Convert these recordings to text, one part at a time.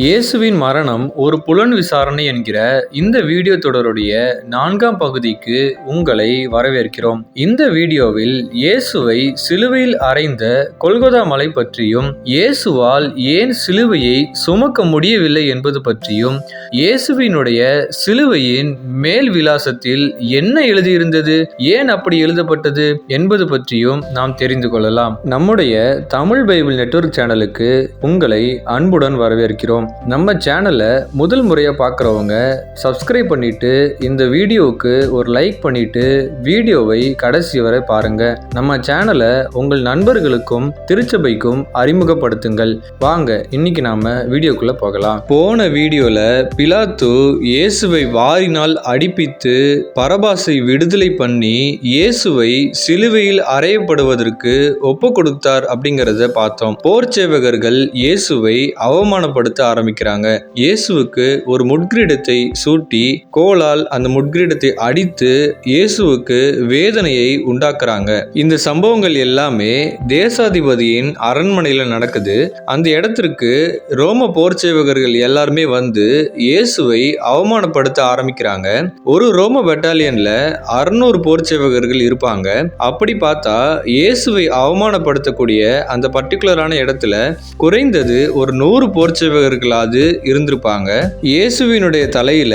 இயேசுவின் மரணம் ஒரு புலன் விசாரணை என்கிற இந்த வீடியோ தொடருடைய நான்காம் பகுதிக்கு உங்களை வரவேற்கிறோம். இந்த வீடியோவில் இயேசுவை சிலுவையில் அறைந்த கொல்கொதா மலை பற்றியும் இயேசுவால் ஏன் சிலுவையை சுமக்க முடியவில்லை என்பது பற்றியும் இயேசுவினுடைய சிலுவையின் மேல் விலாசத்தில் என்ன எழுதியிருந்தது ஏன் அப்படி எழுதப்பட்டது என்பது பற்றியும் நாம் தெரிந்து கொள்ளலாம். நம்முடைய தமிழ் பைபிள் நெட்வொர்க் சேனலுக்கு உங்களை அன்புடன் வரவேற்கிறோம். நம்ம சேனலை முதல் முறையாக பார்க்குறவங்க சப்ஸ்கிரைப் பண்ணிட்டு இந்த வீடியோவுக்கு ஒரு லைக் பண்ணிட்டு வீடியோவை கடைசி வரை பாருங்க. நம்ம சேனலை உங்கள் நண்பர்களுக்கும் திருச்சபைக்கும் அறிமுகப்படுத்துங்கள். வாங்க இன்னைக்கு நாம வீடியோக்குள்ள போகலாம். போன வீடியோல பிலாத்து இயேசுவை வாரினால் அடிப்பித்து பரபாசை விடுதலை பண்ணி இயேசுவை சிலுவையில் அறையப்படுவதற்கு ஒப்பு கொடுத்தார் அப்படிங்கிறத பார்த்தோம். போர் சேவகர்கள் இயேசுவை அவமானப்படுத்த ஆரம்பிக்கிறாங்க. இயேசுவுக்கு ஒரு முட்கிரீடத்தை சூட்டி கோலால் அந்த முட்கிரீடத்தை அடித்து இயேசுவுக்கு வேதனையை உண்டாக்குறாங்க. இந்த சம்பவங்கள் எல்லாமே தேசாதிபதியின் அரண்மனையில் நடக்குது. அந்த இடத்திற்கு ரோம போர் சேவகர்கள் எல்லாருமே வந்து இயேசுவை அவமானப்படுத்த ஆரம்பிக்கிறாங்க. ஒரு ரோம பெட்டாலியன்ல அறுநூறு போர் சேவகர்கள் இருப்பாங்க. அப்படி பார்த்தா இயேசுவை அவமானப்படுத்தக்கூடிய அந்த பர்டிகுலரான இடத்துல குறைந்தது ஒரு நூறு போர் மனிதர்களாவது இருந்திருப்பாங்க. இயேசுவினுடைய தலையில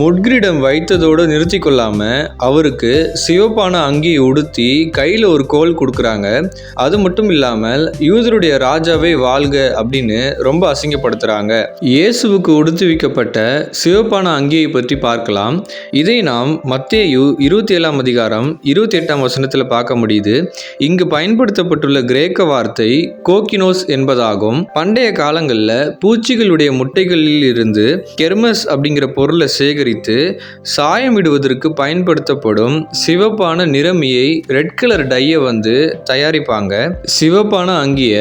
முட்கிரிடம் வைத்ததோடு நிறுத்தி கொள்ளாம அவருக்கு சிவப்பான அங்கி உடுத்தி கையில ஒரு கோல் கொடுக்குறாங்க. அது மட்டும் இல்லாமல் யூதருடைய ராஜாவை வாழ்க அப்படின்னு ரொம்ப அசிங்கப்படுத்துறாங்க. இயேசுவுக்கு உடுத்துவிக்கப்பட்ட சிவப்பான அங்கியை பற்றி பார்க்கலாம். இதை நாம் மத்தேயு இருபத்தி ஏழாம் அதிகாரம் இருபத்தி எட்டாம் வசனத்தில் பார்க்க முடியுது. இங்கு பயன்படுத்தப்பட்டுள்ள கிரேக்க வார்த்தை கோக்கினோஸ் என்பதாகும். பண்டைய காலங்களில் பூச்சி பூச்சிகளுடைய முட்டைகளில் இருந்து கெர்மஸ் அப்படிங்கிற பொருளை சேகரித்து சாயமிடுவதற்கு பயன்படுத்தப்படும் சிவப்பான நிறமியை ரெட் கலர் டையை வந்து தயாரிப்பாங்க. சிவப்பான அங்கிய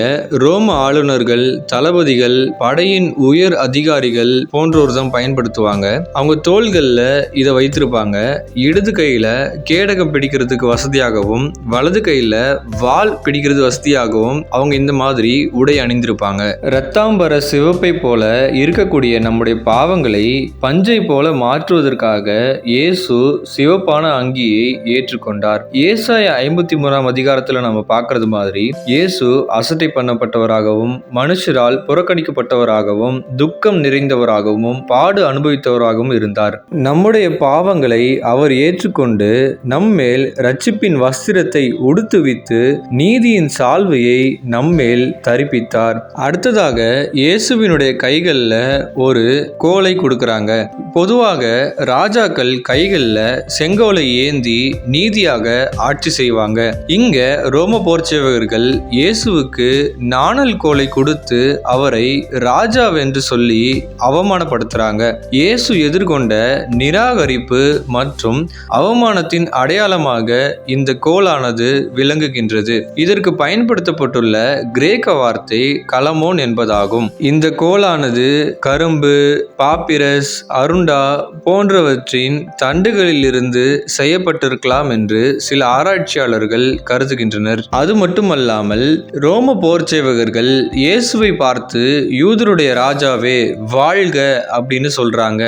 ரோம ஆளுநர்கள் தளபதிகள் படையின் உயர் அதிகாரிகள் போன்றோர் தான் பயன்படுத்துவாங்க. அவங்க தோள்களில் இதை வைத்திருப்பாங்க. இடது கையில் கேடகம் பிடிக்கிறதுக்கு வசதியாகவும் வலது கையில் வால் பிடிக்கிறது வசதியாகவும் அவங்க இந்த மாதிரி உடை அணிந்திருப்பாங்க. ரத்தாம்பர சிவப்பை போல இருக்கக்கூடிய நம்முடைய பாவங்களை பஞ்சை போல மாற்றுவதற்காக இயேசு சிவப்பான அங்கியை ஏற்றுக்கொண்டார். ஏசாய ஐம்பத்தி மூணாம் அதிகாரத்துல நம்ம பார்க்கறது மாதிரி இயேசு அசட்டை பண்ணப்பட்டவராகவும் மனுஷரால் புறக்கணிக்கப்பட்டவராகவும் துக்கம் நிறைந்தவராகவும் பாடு அனுபவித்தவராகவும் இருந்தார். நம்முடைய பாவங்களை அவர் ஏற்றுக்கொண்டு நம்மேல் ரட்சிப்பின் வஸ்திரத்தை உடுத்துவித்து நீதியின் சால்வையை நம்மேல் தரிப்பித்தார். அடுத்ததாக இயேசுவினுடைய கைகளில் ஒரு கோலை கொடுக்குறாங்க. பொதுவாக ராஜாக்கள் கைகளில் செங்கோலை ஏந்தி நீதியாக ஆட்சி செய்வாங்க. இங்க ரோம போர்ச்சேவகர்கள் இயேசுவுக்கு நாணல் கோலை கொடுத்து அவரை ராஜாவென்று சொல்லி அவமானப்படுத்துறாங்க. இயேசு எதிர்கொண்ட நிராகரிப்பு மற்றும் அவமானத்தின் அடையாளமாக இந்த கோலானது விளங்குகின்றது. இதற்கு பயன்படுத்தப்பட்டுள்ள கிரேக்க வார்த்தை கலமோன் என்பதாகும். இந்த கோலானது கரும்பு பாப்பிரஸ் அருண்டா போன்றவற்றின் தண்டுகளிலிருந்து செய்யப்பட்டிருக்கலாம் என்று சில ஆராய்ச்சியாளர்கள் கருதுகின்றனர். அது மட்டுமல்லாமல் ரோம போர்ச்சேவகர்கள் இயேசுவை பார்த்து யூதருடைய ராஜாவே வாழ்க அப்படின்னு சொல்றாங்க.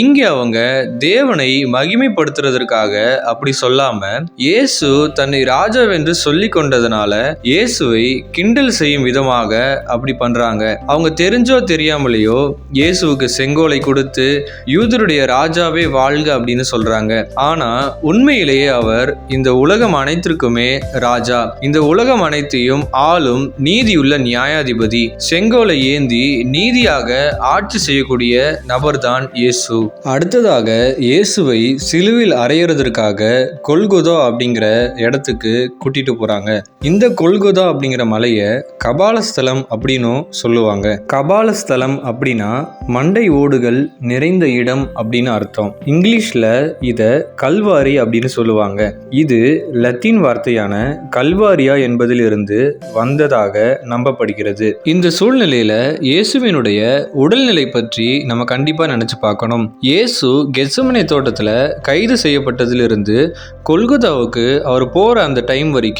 இங்கே அவங்க தேவனை மகிமைப்படுத்துறதற்காக அப்படி சொல்லாம இயேசு தன்னை ராஜாவென்று சொல்லி கொண்டதனால இயேசுவை கிண்டல் செய்யும் விதமாக அப்படி பண்றாங்க. அவங்க தெரிஞ்சோ தெரியாமலேயோ இயேசுவுக்கு செங்கோலை கொடுத்து யூதருடைய ராஜாவே வாழ்க அப்படின்னு சொல்றாங்க. ஆனா உண்மையிலேயே அவர் இந்த உலகம் அனைத்திற்குமே ராஜா. இந்த உலகம் அனைத்தையும் ஆளும் நீதியுள்ள நியாயாதிபதி. செங்கோலை ஏந்தி நீதியாக ஆட்சி செய்யக்கூடிய நபர்தான் இயேசு. அடுத்ததாக இயேசுவை சிலுவில் அறையிறதற்காக கொல்கொதா அப்படிங்கிற இடத்துக்கு கூட்டிட்டு போறாங்க. இந்த கொல்கொதா அப்படிங்கிற மலையை கபாலஸ்தலம் அப்படின்னும் சொல்லுவாங்க. கபாலஸ்தலம் அப்படின்னா மண்டை ஓடுகள் நிறைந்த இடம் அப்படின்னு அர்த்தம். இங்கிலீஷில் இதை கல்வாரி அப்படின்னு சொல்லுவாங்க. இது லத்தீன் வார்த்தையான கல்வாரியா என்பதிலிருந்து வந்ததாக நம்பப்படுகிறது. இந்த சூழ்நிலையில இயேசுவினுடைய உடல்நிலை பற்றி நம்ம கண்டிப்பா நினைச்சு பார்க்கணும். இயேசு கெட்சமனை தோட்டத்தில் கைது செய்யப்பட்டதிலிருந்து கொல்கத்தாவுக்கு அவர் போற அந்த டைம் வரைக்கும்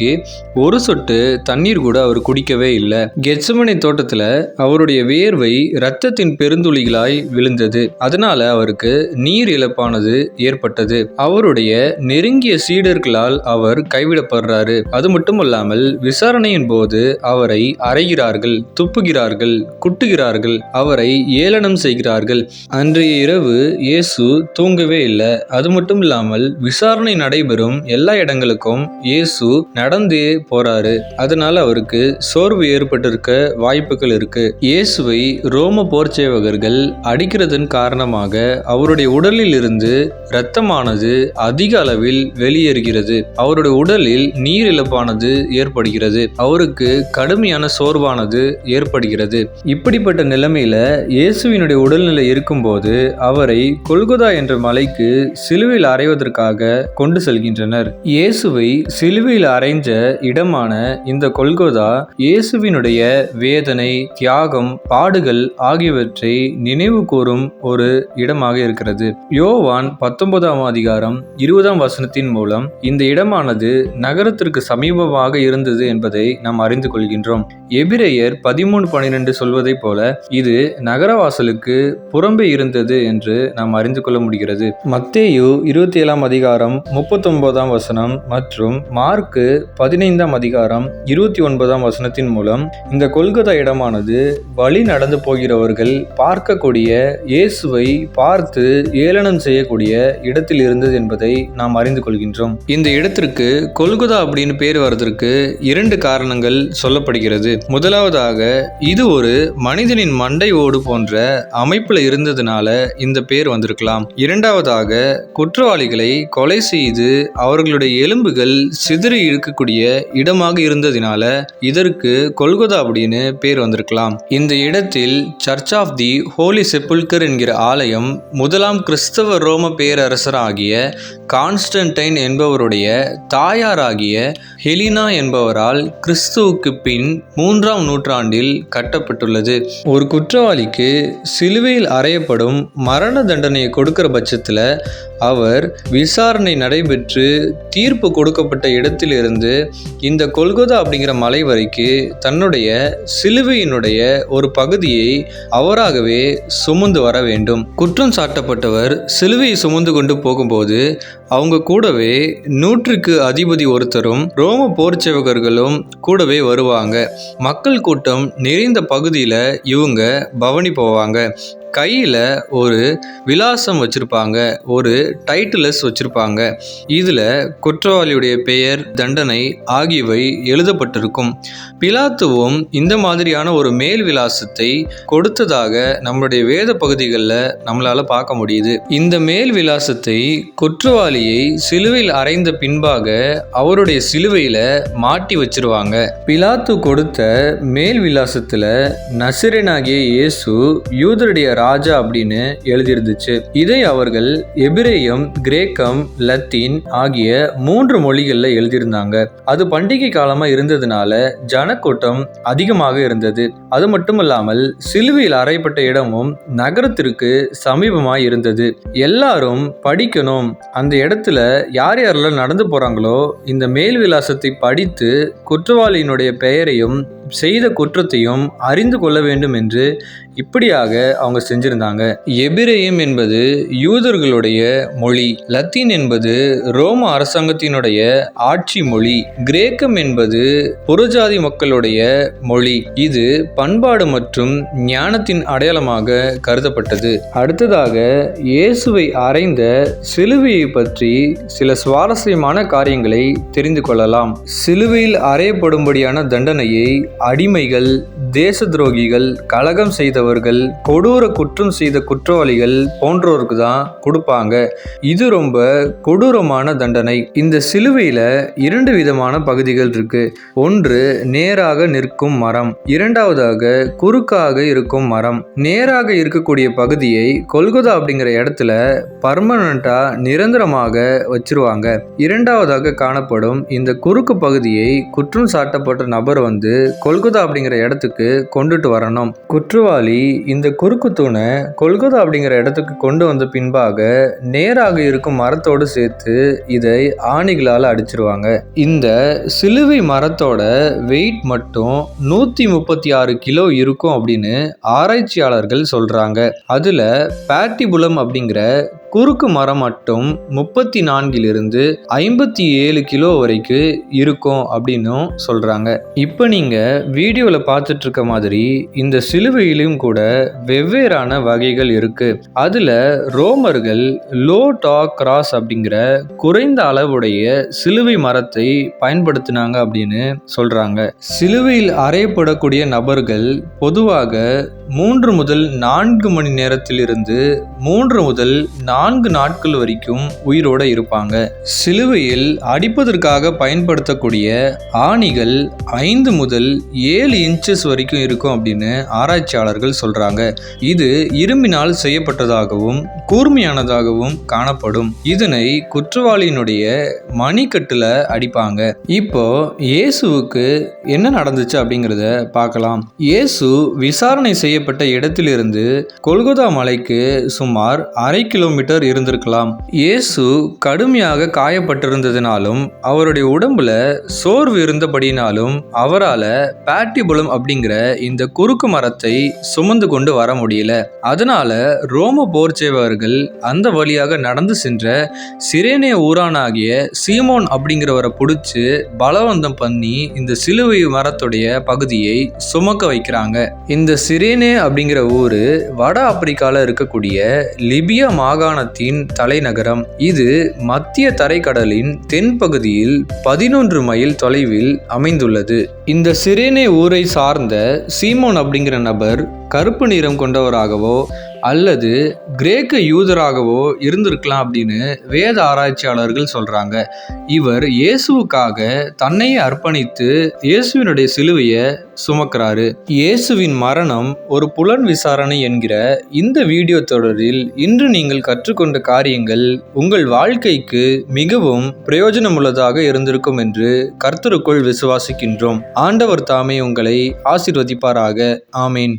ஒரு சொட்டு தண்ணீர் கூட அவர் குடிக்கவே இல்லை. கெச்சுமனை தோட்டத்தில் அவருடைய வேர்வை இரத்தத்தின் பெருந்துளிகளாய் விழுந்தது. அதனால அவருக்கு நீர் இழப்பானது ஏற்பட்டது. அவருடைய நெருங்கிய சீடர்களால் அவர் கைவிடப்படுறாரு. அது மட்டுமல்லாமல் விசாரணையின் போது அவரை அறைகிறார்கள் துப்புகிறார்கள் குட்டுகிறார்கள் அவரை ஏளனம் செய்கிறார்கள். அன்றைய இரவு இயேசு தூங்கவே இல்லை. அது மட்டும் இல்லாமல் விசாரணை நடைபெறும் எல்லா இடங்களுக்கும் இயேசு நடந்தே போறாரு. அதனால அவருக்கு சோர்வு ஏற்பட்டிருக்க வாய்ப்புகள் இருக்கு. இயேசுவை ரோம போர்ச்சேவகர்கள் அடிக்கிறதன் காரணமாக அவருடைய உடலில் இருந்து இரத்தமானது அதிக அளவில் வெளியேறுகிறது. அவருடைய உடலில் நீர் இழப்பானது ஏற்படுகிறது. அவருக்கு கடுமையான சோர்வானது ஏற்படுகிறது. இப்படிப்பட்ட நிலைமையில இயேசுவினுடைய உடல்நிலை இருக்கும்போது அவரை கொல்கொதா என்ற மலைக்கு சிலுவையில் அறைவதற்காக கொண்டு செல்கின்றனர். இயேசுவை சிலுவையில் அறைஞ்ச இடமான இந்த கொல்கொதா இயேசுவினுடைய வேதனை தியாகம் பாடுகள் ஆகியவற்றை நினைவு கூறும் ஒரு இடமாக இருக்கிறது. யோவான் பத்தொன்பதாம் அதிகாரம் இருபதாம் வசனத்தின் மூலம் இந்த இடமானது நகரத்திற்கு சமீபமாக இருந்தது என்பதை நாம் அறிந்து கொள்கின்றோம். எபிரேயர் பதிமூணு பனிரெண்டு சொல்வதைப் போல இது நகரவாசலுக்கு புறம்பே இருந்தது என்று நாம் அறிந்து கொள்ள முடிகிறது. மத்தேயு இருபத்தி ஏழாம் அதிகாரம் முப்பத்தொன்பதாம் வசனம் மற்றும் மார்க்கு பதினைந்தாம் அதிகாரம் இருபத்தி ஒன்பதாம் வசனத்தின் மூலம் இந்த கொல்கத்தா இடமானது வழி நடந்து போகிறவர்கள் பார்க்கக்கூடிய இயேசுவை பார்த்து ஏளனம் செய்யக்கூடிய இடத்தில் இருந்தது என்பதை நாம் அறிந்து கொள்கின்றோம். இந்த இடத்திற்கு கொல்குதா அப்படின்னு பேர் வர்றதற்கு இரண்டு காரணங்கள் சொல்லப்படுகிறது. முதலாவதாக இது ஒரு மனிதனின் மண்டை ஓடு போன்ற அமைப்புல இருந்ததுனால இந்த பேர் வந்திருக்கலாம். இரண்டாவதாக குற்றவாளிகளை கொலை செய்து அவர்களுடைய எலும்புகள் சிதறி இருக்கக்கூடிய இடமாக இருந்ததினால இதற்கு கொல்கொதா அப்படின்னு பேர் வந்திருக்கலாம். இந்த இடத்தில் church of the holy sepulchre என்கிற ஆலயம் முதலாம் கிறிஸ்தவ ரோம பேரரசராகிய கான்ஸ்டன்டைன் என்பவருடைய தாயாராகிய ஹெலினா என்பவரால் கிறிஸ்துவுக்கு பின் மூன்றாம் நூற்றாண்டில் கட்டப்பட்டுள்ளது. ஒரு குற்றவாளிக்கு சிலுவையில் அறையப்படும் மரண தண்டனையை கொடுக்கிற பட்சத்தில் அவர் விசாரணை நடைபெற்று தீர்ப்பு கொடுக்கப்பட்ட இடத்திலிருந்து இந்த கொல்கொதா அப்படிங்கிற மலை வரைக்கு தன்னுடைய சிலுவையினுடைய ஒரு பகுதியை அவராகவே சுமந்து வர வேண்டும். குற்றம் சாட்டப்பட்டவர் சிலுவையை சுமந்து கொண்டு போகும்போது அவங்க கூடவே நூற்றுக்கு அதிபதி ஒருத்தரும் ரோம போர்ச்சேவகர்களும் கூடவே வருவாங்க. மக்கள் கூட்டம் நிறைந்த பகுதியில் இவங்க பவனி போவாங்க. கையில் ஒரு விலாசம் வச்சுருப்பாங்க ஒரு டைட்டிலஸ் வச்சுருப்பாங்க. இதில் குற்றவாளியுடைய பெயர் தண்டனை ஆகியவை எழுதப்பட்டிருக்கும். பிலாத்துவும் இந்த மாதிரியான ஒரு மேல் விலாசத்தை கொடுத்ததாக நம்மளுடைய வேத பகுதிகளில் நம்மளால் பார்க்க முடியுது. இந்த மேல் விலாசத்தை குற்றவாளியை சிலுவையில் அறைந்த பின்பாக அவருடைய சிலுவையில் மாட்டி வச்சிருவாங்க. பிலாத்து கொடுத்த மேல் விலாசத்தில் நசிரனாகிய இயேசு யூதருடைய ராஜா அப்படின்னு எழுதியிருந்துச்சு. இதை அவர்கள் எபிரேயம் கிரேக்கம் லத்தீன் ஆகிய மூன்று மொழிகளில் எழுதியிருந்தாங்க. அது பண்டிகை காலமாக இருந்ததுனால ஜனக்கூட்டம் அதிகமாக இருந்தது. அது மட்டும் இல்லாமல் சிலுவையில் அறையப்பட்ட இடமும் நகரத்திற்கு சமீபமாக இருந்தது. எல்லாரும் படிக்கணும். அந்த இடத்துல யார் யாரெல்லாம் நடந்து போகிறாங்களோ இந்த மேல் விலாசத்தை படித்து குற்றவாளியினுடைய பெயரையும் செய்த குற்றத்தையும் அறிந்து கொள்ள வேண்டும் என்று இப்படியாக அவங்க செஞ்சிருந்தாங்க. எபிரேயம் என்பது யூதர்களுடைய மொழி லத்தீன் என்பது ரோம அரசாங்கத்தினுடைய ஆட்சி மொழி கிரேக்கம் என்பது புறஜாதி மக்களுடைய மொழி. இது பண்பாடு மற்றும் ஞானத்தின் அடையாளமாக கருதப்பட்டது. அடுத்ததாக இயேசுவை அறைந்த சிலுவையை பற்றி சில சுவாரஸ்யமான காரியங்களை தெரிந்து கொள்ளலாம். சிலுவையில் அறையப்படும்படியான தண்டனையை அடிமைகள் தேச துரோகிகள் கலகம் செய்தவர்கள் கொடூர குற்றம் செய்த குற்றவாளிகள் போன்றோருக்கு தான் கொடுப்பாங்க. இது ரொம்ப கொடூரமான தண்டனை. இந்த சிலுவையில் இரண்டு விதமான பகுதிகள் இருக்கு. ஒன்று நேராக நிற்கும் மரம். இரண்டாவதாக குறுக்காக இருக்கும் மரம். நேராக இருக்கக்கூடிய பகுதியை கொல்கொதா அப்படிங்கிற இடத்துல பர்மனண்டா நிரந்தரமாக வச்சிருவாங்க. இரண்டாவதாக காணப்படும் இந்த குறுக்கு பகுதியை குற்றம் சாட்டப்பட்ட நபர் வந்து கொல்கத்தா அப்படிங்கிற இடத்துக்கு கொண்டுட்டு வரணும். குற்றவாளி இந்த குறுக்கு தூணை கொல்கத்தா அப்படிங்கிற இடத்துக்கு கொண்டு வந்த பின்பாக நேராக இருக்கும் மரத்தோடு சேர்த்து இதை ஆணிகளால் அடிச்சிருவாங்க. இந்த சிலுவை மரத்தோட வெயிட் மட்டும் நூற்றி முப்பத்தி ஆறு கிலோ இருக்கும் அப்படின்னு ஆராய்ச்சியாளர்கள் சொல்றாங்க. அதுல பேட்டிபுலம் அப்படிங்கிற குறுக்கு மரம் மட்டும் முப்பத்தி நான்கிலிருந்து ஐம்பத்தி ஏழு கிலோ வரைக்கும் இருக்கும் அப்படின்னும் சொல்கிறாங்க இப்போ நீங்கள் வீடியோவில் பார்த்துட்டு இருக்க மாதிரி இந்த சிலுவையிலும் கூட வெவ்வேறான வகைகள் இருக்குது அதில் ரோமர்கள் லோ டாக் கிராஸ் அப்படிங்கிற குறைந்த அளவுடைய சிலுவை மரத்தை பயன்படுத்தினாங்க அப்படின்னு சொல்கிறாங்க சிலுவையில் அறையப்படக்கூடிய நபர்கள் பொதுவாக மூன்று முதல் நான்கு மணி நேரத்திலிருந்து மூன்று முதல் நான்கு நான்கு நாட்கள் வரைக்கும் உயிரோட இருப்பாங்க. சிலுவையில் அடிப்பதற்காக பயன்படுத்தக்கூடிய ஆணிகள் ஐந்து முதல் ஏழு இன்ச்சஸ் வரைக்கும் இருக்கும் அப்படின்னு ஆராய்ச்சியாளர்கள் சொல்றாங்க. இது இரும்பினால் செய்யப்பட்டதாகவும் கூர்மையானதாகவும் காணப்படும். இதனை குற்றவாளியினுடைய மணிக்கட்டுல அடிப்பாங்க. இப்போ இயேசுவுக்கு என்ன நடந்துச்சு அப்படிங்கிறத பார்க்கலாம். இயேசு விசாரணை செய்யப்பட்ட இடத்திலிருந்து கொல்கத்தா மலைக்கு சுமார் அரை கிலோமீட்டர் இருந்திருக்கலாம். இயேசு கடுமையாக காயப்பட்டிருந்ததினாலும் அவருடைய உடம்புல சோர்வு இருந்தபடினாலும் அவரால் பேட்டிபுலம் அப்படிங்கிற இந்த குறுக்கு மரத்தை சுமந்து கொண்டு வர முடியல. அதனால ரோம போர்ச்சேவர்கள் அந்த வழியாக நடந்து சென்ற சிரேனே ஊரானாகிய சீமோன் அப்படிங்கிறவரை பிடிச்சி பலவந்தம் பண்ணி இந்த சிலுவை மரத்துடைய பகுதியை சுமக்க வைக்கிறாங்க. இந்த சிரேனே அப்படிங்கிற ஊரு வட ஆப்பிரிக்கால இருக்கக்கூடிய லிபியா மாகாணத்தின் தலைநகரம். இது மத்திய தரைக்கடலின் தென்பகுதியில் பதினொன்று மைல் தொலைவில் அமைந்துள்ளது. இந்த சிரேனே ஊரை சார்ந்த சீமோன் அப்படிங்கிற நபர் கருப்பு நிறம் கொண்டவராகவோ அல்லது கிரேக்க யூதராகவோ இருந்திருக்கலாம் அப்படின்னு வேத ஆராய்ச்சியாளர்கள் சொல்றாங்க. இவர் இயேசுவுக்காக தன்னையே அர்ப்பணித்து இயேசுவினுடைய சிலுவையை சுமக்கிறாரு. இயேசுவின் மரணம் ஒரு புலன் விசாரணை என்கிற இந்த வீடியோ தொடரில் இன்று நீங்கள் கற்றுக்கொண்ட காரியங்கள் உங்கள் வாழ்க்கைக்கு மிகவும் பிரயோஜனமுள்ளதாக இருந்திருக்கும் என்று கர்த்தருக்குள் விசுவாசிக்கின்றோம். ஆண்டவர் தாமே உங்களை ஆசிர்வதிப்பாராக. ஆமீன்.